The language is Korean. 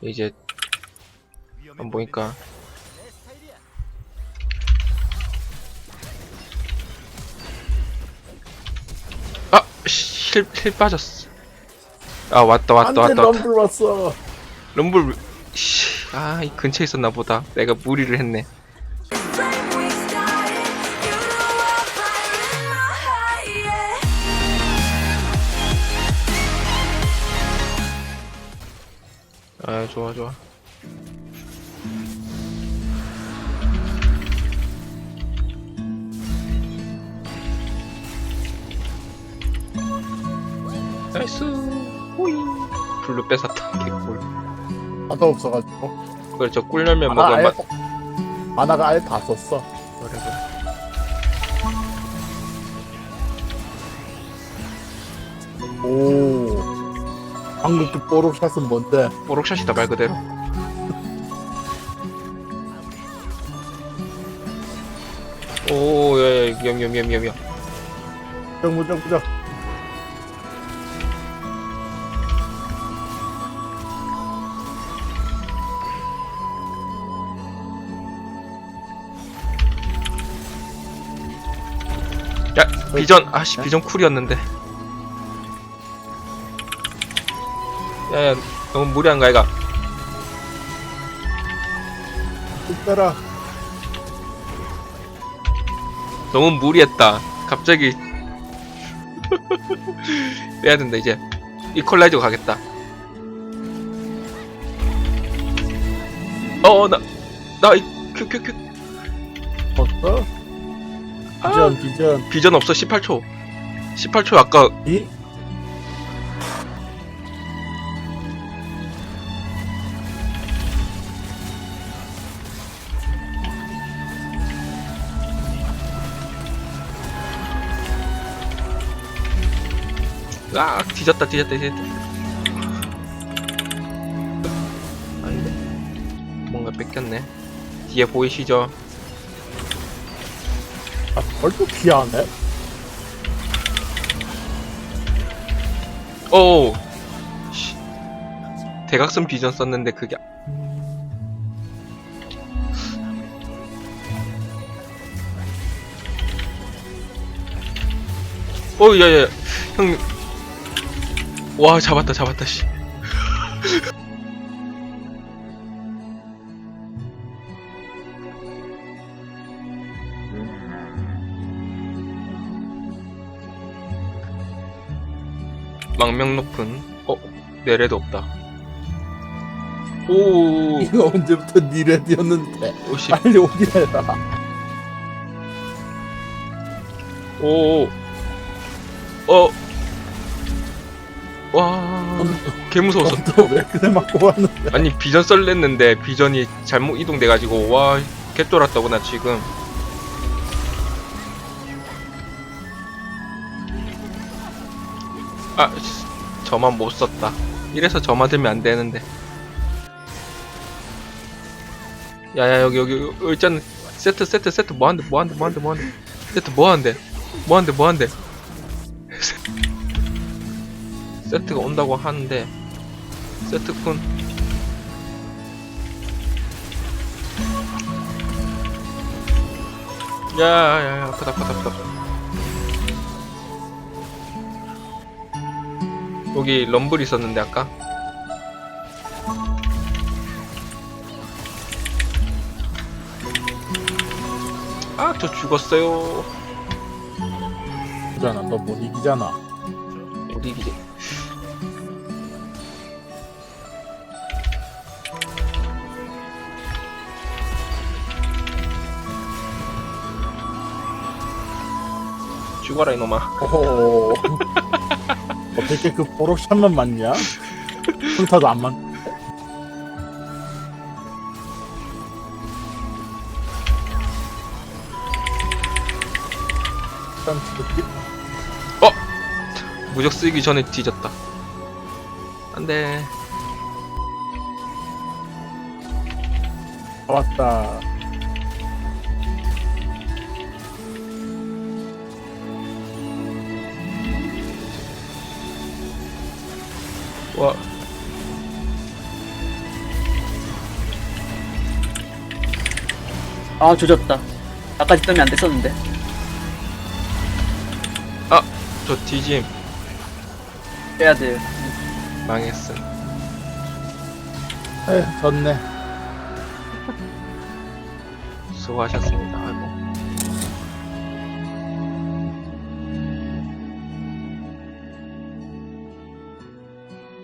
이제 안 보니까 아! 힐, 힐 빠졌어 아 왔다 왔다 왔다 왔다 럼블 왔어. 럼블 씨, 아, 이 근처에 있었나 보다. 내가 무리를 했네. 아, 좋아, 좋아. 나이스. 호이. 블루 뺏었다. 개꿀. 하도 없어가지고. 그걸 저 꿀열면 아예 먹으면 맛. 만화가 아예 다 썼어. 그래, 그래. 오. 방금 그 뽀록샷은 뭔데? 뽀록샷이다, 말 그대로. 오, 야, 야, 위험, 위험, 위험, 위험, 무적 무적. 야, 비전, 아씨, 비전 쿨이었는데. 야, 야, 너무 무리한 거 아이가? 뚝따라. 너무 무리했다. 갑자기. 빼야 된다, 이제. 이퀄라이저 가겠다. 어, 나, 나, 이, 큐, 큐, 큐. 어떠? 비전 비전. 비전 없어, 18초. 18초 아까, 이? 아, 뒤졌다, 뒤졌다, 뒤졌다. 아닌데? 뭔가 뺏겼네. 뒤에 보이시죠? 아 벌써 피하네. 오! 씨. 대각선 비전 썼는데 그게 어, 야, 야, 형. 와, 잡았다, 잡았다, 씨. 망명 높은, 어, 내래도 없다. 오, 이거 언제부터 니레디였는데 오씨, 빨리 오긴 해라. 오, 어, 와, 개 무서웠어. 너왜 그래 맞고 왔는데? 아니 비전 썰냈는데 비전이 잘못 이동돼가지고 와 개쫄았다고 나 지금. 아 씨, 저만 못 썼다. 이래서 저만 들면 안 되는데. 야야 여기 여기 있잖아. 세트 세트 세트. 뭐한대 뭐한대 뭐한대 뭐한대. 세트 뭐한대? 뭐한대 뭐한대 세트가 온다고 하는데 세트군 야야야 아프다 아프다 아프다 여기 럼블 있었는데 아까? 아 저 죽었어요. 잖아 너 못 이기잖아. 어디 이기지 죽어라 이놈아 오. 어떻게 그 뽀록샷만 맞냐? 평타도 안 맞. 일단 저기 무적 쓰기 전에 뒤졌다. 안돼. 왔다. 와. 아, 조졌다. 아까지 뜨면 안 됐었는데. 아, 저 뒤짐 빼야 돼요. 망했어 에 졌네 수고하셨습니다. 아이고.